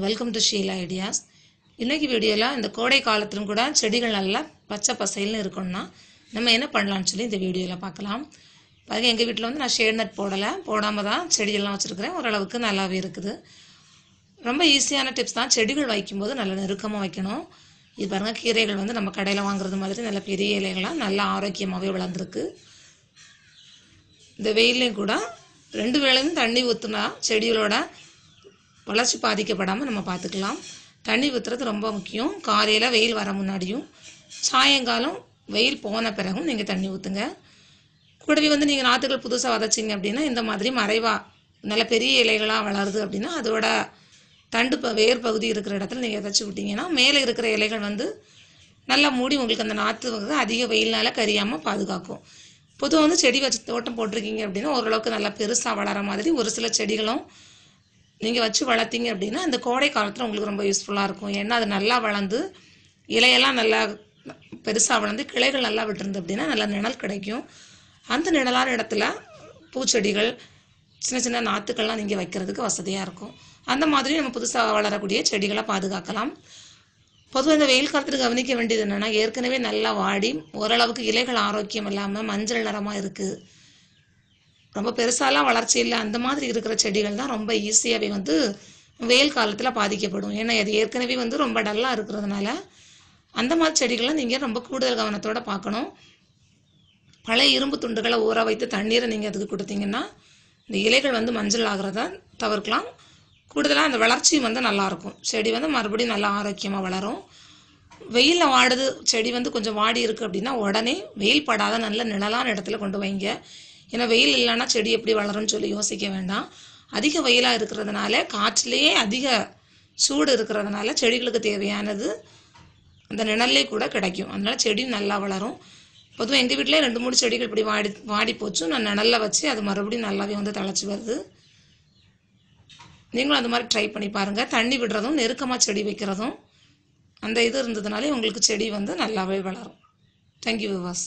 Welcome to Sheila ideas இன்றைக்கி வீடியோவில் இந்த கோடை காலத்திலும் கூட செடிகள் நல்லா பச்சை பசைல்னு இருக்கணும்னா நம்ம என்ன பண்ணலாம்னு சொல்லி இந்த வீடியோவில் பார்க்கலாம். பாருங்க எங்கள் வீட்டில் வந்து நான் ஷேட் நட் போடலை. போடாமல் தான் செடியெல்லாம் வச்சுருக்கிறேன். ஓரளவுக்கு நல்லாவே இருக்குது. ரொம்ப ஈஸியான டிப்ஸ் தான். செடிகள் வைக்கும்போது நல்ல நெருக்கமாக வைக்கணும். இது பாருங்கள் கீரைகள் வந்து நம்ம கடையில் வாங்குறது மாதிரி நல்ல பெரிய இலைகளாக நல்லா ஆரோக்கியமாகவே வளர்ந்துருக்கு. இந்த வெயிலையும் கூட ரெண்டு வேளையும் தண்ணி ஊற்றுனா செடிகளோட வளர்ச்சி பாதிக்கப்படாமல் நம்ம பார்த்துக்கலாம் தண்ணி ஊற்றுறது ரொம்ப முக்கியம். காலையில் வெயில் வர முன்னாடியும் சாயங்காலம் வெயில் போன பிறகும் நீங்கள் தண்ணி ஊற்றுங்க கூடவே வந்து நீங்கள் நாற்றுகள் புதுசாக விதைச்சிங்க அப்படின்னா இந்த மாதிரி மறைவாக நல்ல பெரிய இலைகளாக வளருது அப்படின்னா அதோட தண்டு ப வேர் பகுதி இருக்கிற இடத்துல நீங்கள் விதைச்சி விட்டிங்கன்னா மேலே இருக்கிற இலைகள் வந்து நல்லா மூடி உங்களுக்கு அந்த நாற்று வந்து அதிக வெயில்னால கரியாமல் பாதுகாக்கும். பொதுவாக வந்து செடி வச்சு தோட்டம் போட்டிருக்கீங்க அப்படின்னா ஓரளவுக்கு நல்லா பெருசாக வளர மாதிரி ஒரு சில செடிகளும் நீங்கள் வச்சு வளர்த்தீங்க அப்படின்னா இந்த கோடை காலத்தில் உங்களுக்கு ரொம்ப யூஸ்ஃபுல்லாக இருக்கும். ஏன்னா அது நல்லா வளர்ந்து இலையெல்லாம் நல்லா பெருசாக வளர்ந்து கிளைகள் நல்லா விட்டுருந்து அப்படின்னா நல்லா நிழல் கிடைக்கும். அந்த நிழலான இடத்துல பூச்செடிகள் சின்ன சின்ன நாற்றுக்கள்லாம் நீங்கள் வைக்கிறதுக்கு வசதியாக இருக்கும். அந்த மாதிரி நம்ம புதுசாக வளரக்கூடிய செடிகளை பாதுகாக்கலாம். பொதுவாக இந்த வெயில் காலத்தில் கவனிக்க வேண்டியது என்னென்னா ஏற்கனவே நல்லா வாடி ஓரளவுக்கு இலைகள் ஆரோக்கியம் இல்லாமல் மஞ்சள் நிறமாக இருக்குது ரொம்ப பெருசாலாம் வளர்ச்சி இல்லை. அந்த மாதிரி இருக்கிற செடிகள் தான் ரொம்ப ஈஸியாகவே வந்து வெயில் காலத்தில் பாதிக்கப்படும். ஏன்னா அது ஏற்கனவே வந்து ரொம்ப டல்லாக இருக்கிறதுனால அந்த மாதிரி செடிகளை நீங்கள் ரொம்ப கூடுதல் கவனத்தோடு பார்க்கணும். பழைய இரும்பு துண்டுகளை ஊற வைத்து தண்ணீரை நீங்கள் அதுக்கு கொடுத்தீங்கன்னா இந்த இலைகள் வந்து மஞ்சள் ஆகிறத தவிர்க்கலாம். கூடுதலாக அந்த வளர்ச்சியும் வந்து நல்லாயிருக்கும் செடி வந்து மறுபடியும் நல்லா ஆரோக்கியமாக வளரும். வெயிலில் வாடுது செடி வந்து கொஞ்சம் வாடி இருக்குது அப்படின்னா உடனே வெயில் படாத நல்ல நிழலான இடத்துல கொண்டு வைங்க. ஏன்னா வெயில் இல்லைன்னா செடி எப்படி வளரும்னு சொல்லி யோசிக்க வேண்டாம். அதிக வெயிலாக இருக்கிறதுனால காற்றுலேயே அதிக சூடு இருக்கிறதுனால செடிகளுக்கு தேவையானது அந்த நிழல்லே கூட கிடைக்கும். அதனால் செடி நல்லா வளரும். பொதுவாக எங்கள் வீட்டிலே ரெண்டு மூணு செடிகள் இப்படி வாடி வாடி போச்சு. நான் நிழலில் வச்சு அது மறுபடியும் நல்லாவே வந்து தழைச்சி வருது. நீங்களும் அந்த மாதிரி ட்ரை பண்ணி பாருங்கள் தண்ணி விடுறதும் நெருக்கமாக செடி வைக்கிறதும் அந்த இது இருந்ததுனாலே உங்களுக்கு செடி வந்து நல்லாவே வளரும். தேங்க்யூ விவாஸ்